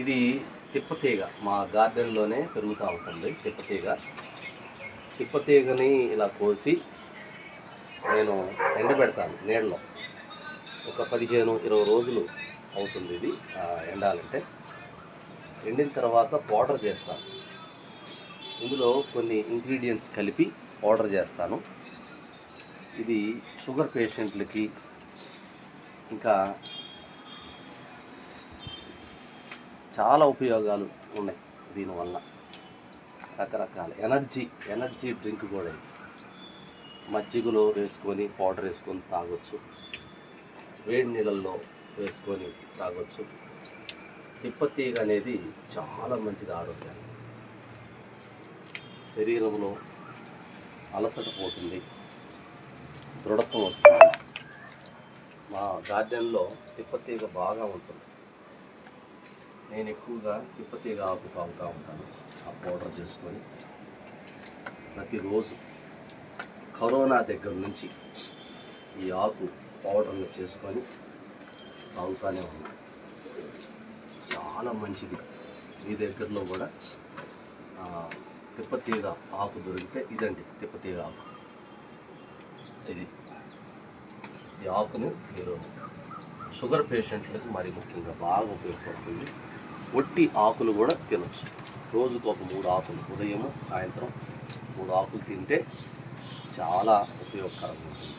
ఇది తిప్పతీగ మా గార్డెన్లోనే పెరుగుతూ ఉంటుంది తిప్పతీగ. తిప్పతీగని ఇలా కోసి నేను ఎండబెడతాను నీళ్ళలో ఒక పదిహేను ఇరవై రోజులు అవుతుంది ఇది ఎండాలంటే. ఎండిన తర్వాత పౌడర్ చేస్తాను. ఇందులో కొన్ని ఇంగ్రీడియంట్స్ కలిపి పౌడర్ చేస్తాను. ఇది షుగర్ పేషెంట్లకి ఇంకా చాలా ఉపయోగాలు ఉన్నాయి దీనివల్ల. రకరకాల ఎనర్జీ ఎనర్జీ డ్రింక్ కూడా మజ్జిగలో వేసుకొని పౌడర్ వేసుకొని తాగొచ్చు. వేడి నీళ్ళల్లో వేసుకొని తాగొచ్చు. తిప్పతీగ అనేది చాలా మంచిది ఆరోగ్యానికి. శరీరంలో అలసట పోతుంది. దృఢత్వం వస్తుంది. మా గార్డెన్లో తిప్పతీగ బాగా ఉంటుంది. నేను ఎక్కువగా తిప్పతీగ ఆకు తాగుతూ ఉంటాను. ఆ పౌడర్ చేసుకొని ప్రతిరోజు కరోనా దగ్గర నుంచి ఈ ఆకు పౌడర్ని చేసుకొని తాగుతూనే ఉన్నాను చాలా మంచిది. మీ దగ్గరలో కూడా తిప్పతీగ ఆకు దొరికితే ఇదండి తిప్పతీగ ఆకు. ఇది. ఈ ఆకును మీరు షుగర్ పేషెంట్లకు మరి ముఖ్యంగా బాగా ఉపయోగపడుతుంది. ఒట్టి ఆకులు కూడా తినచ్చు. రోజుకు ఒక మూడు ఆకులు ఉదయం సాయంత్రం మూడు ఆకులు తింటే చాలా ఉపయోగకరంగా ఉంటుంది.